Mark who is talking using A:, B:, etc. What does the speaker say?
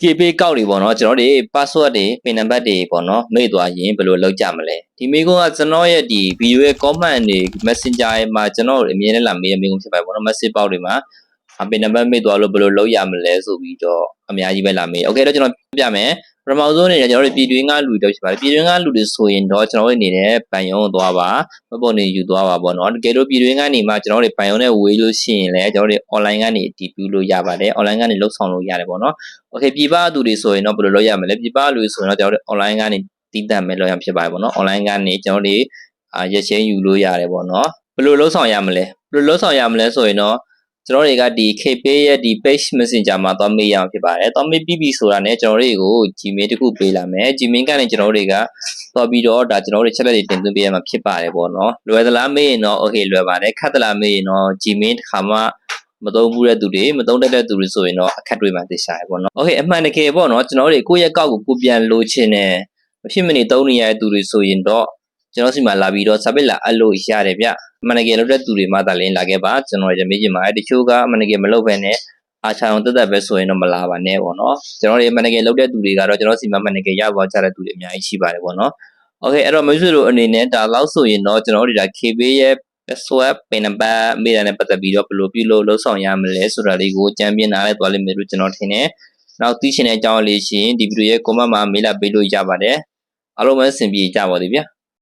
A: KP ကောက်တွေပေါ့နော်ကျွန်တော်တို့ password တွေ pin number တွေပေါ့နော်မေ့သွားရင်ဘယ်လိုလုပ်ကြမလဲဒီမိကုန်းကကျွန်တော်ရဲ့ဒီ video ရဲ့ comment တွေ messenger မှာကျွန်တော်တို့အမြင်နဲ့လာမေးတဲ့မိကုန်းဖြစ်ပါတယ်ပေါ့နော် message ပေါက်တွေမှာအ pin number မေ့သွားလို့ဘယ်လိုလုပ်ရမလဲဆိုပြီးတော့အများကြီးပဲလာမေး okay တော့ကျွန်တော်ပြပြမယ် ပထမဆုံးအနေနဲ့ကျွန်တော်တို့ပြည်တွင်းကလူတွေဖြစ်ပါတယ်ပြည်တွင်းကလူတွေဆိုရင်တော့ကျွန်တော်တို့အနေနဲ့ပန်ရုံးသွားပါမပုံနေယူသွားပါပေါ့နော်တကယ်လို့ပြည်တွင်းကနေမှကျွန်တော်တို့ပန်ရုံးနဲ့ဝေးလို့ရှိရင်လည်းကျွန်တော်တို့ online ကနေတည်ပြုလို့ရပါတယ် online ကနေလှုပ်ဆောင်လို့ရတယ်ပေါ့နော် okay ပြည်ပသူတွေဆိုရင်တော့ဘယ်လိုလုပ်ရမလဲပြည်ပလူတွေဆိုရင်တော့ကျွန်တော်တို့ online ကနေတည်တတ်မဲ့လုပ်ရမှာဖြစ်ပါတယ်ပေါ့နော် online ကနေကျွန်တော်တို့အာရက်ချင်းယူလို့ရတယ်ပေါ့နော်ဘယ်လိုလှုပ်ဆောင်ရမလဲဘယ်လိုလှုပ်ဆောင်ရမလဲဆိုရင်တော့ ကျွန်တော်တွေကဒီ KPay ရဲ့ဒီ page messenger မှာသွားမေးရအောင်ဖြစ်ပါတယ်။သွားမေးပြီးပြီဆိုတာနဲ့ကျွန်တော်တွေကို Gmail တစ်ခုပေးလာမယ်။ Gmail ကနေကျွန်တော်တွေကသွားပြီးတော့ဒါကျွန်တော်တို့ချက်လက်တွေတင်သွင်းပေးရမှာဖြစ်ပါတယ်ပေါ့နော်။လွယ်သလားမေးရင်တော့ okay လွယ်ပါတယ်။ခက်သလားမေးရင်တော့ Gmail တစ်ခါမှမသုံးဘူးတဲ့သူတွေမသုံးတတ်တဲ့သူတွေဆိုရင်တော့အခက်တွေမှသိရှာရပေါ့နော်။ Okay အမှန်တကယ်ပေါ့နော်ကျွန်တော်တို့ကိုယ့်ရဲ့ကောက်ကိုကိုပြန်လိုချင်တယ်မဖြစ်မနေသုံးနေရတဲ့သူတွေဆိုရင်တော့ ကျွန်တော်စီမှာလာပြီးတော့ submit လာအပ်လို့ရတယ်ဗျ။အမှန်တကယ်လုပ်တဲ့သူတွေမှသာလင်းလာခဲ့ပါကျွန်တော်ရမေးချင်ပါတယ်တချို့ကအမှန်တကယ်မလုပ်ဘဲနဲ့အားချအောင်တက်တက်ပဲဆိုရင်တော့မလာပါနဲ့ပေါ့နော်ကျွန်တော်တွေအမှန်တကယ်လုပ်တဲ့သူတွေကတော့ကျွန်တော်စီမှာအမှန်တကယ်ရပါကြတဲ့သူတွေအများကြီးရှိပါတယ်ပေါ့နော်။ Okay အဲ့တော့မရှိလို့အနေနဲ့ဒါလောက်ဆိုရင်တော့ကျွန်တော်တို့ဒါ KB ရဲ့ password pin number မိတာနဲ့ပတ်သက်ပြီးတော့ဘယ်လိုပြုလုပ်လှုပ်ဆောင်ရမလဲဆိုတာလေးကိုကြံပြနားလဲသွားလိမ့်မယ်လို့ကျွန်တော်ထင်တယ်။နောက်သိချင်တဲ့အကြောင်းလေးရှိရင်ဒီဗီဒီယိုရဲ့ comment မှာမေးလာပေးလို့ရပါတယ်။အားလုံးပဲအဆင်ပြေကြပါသည်ဗျာ။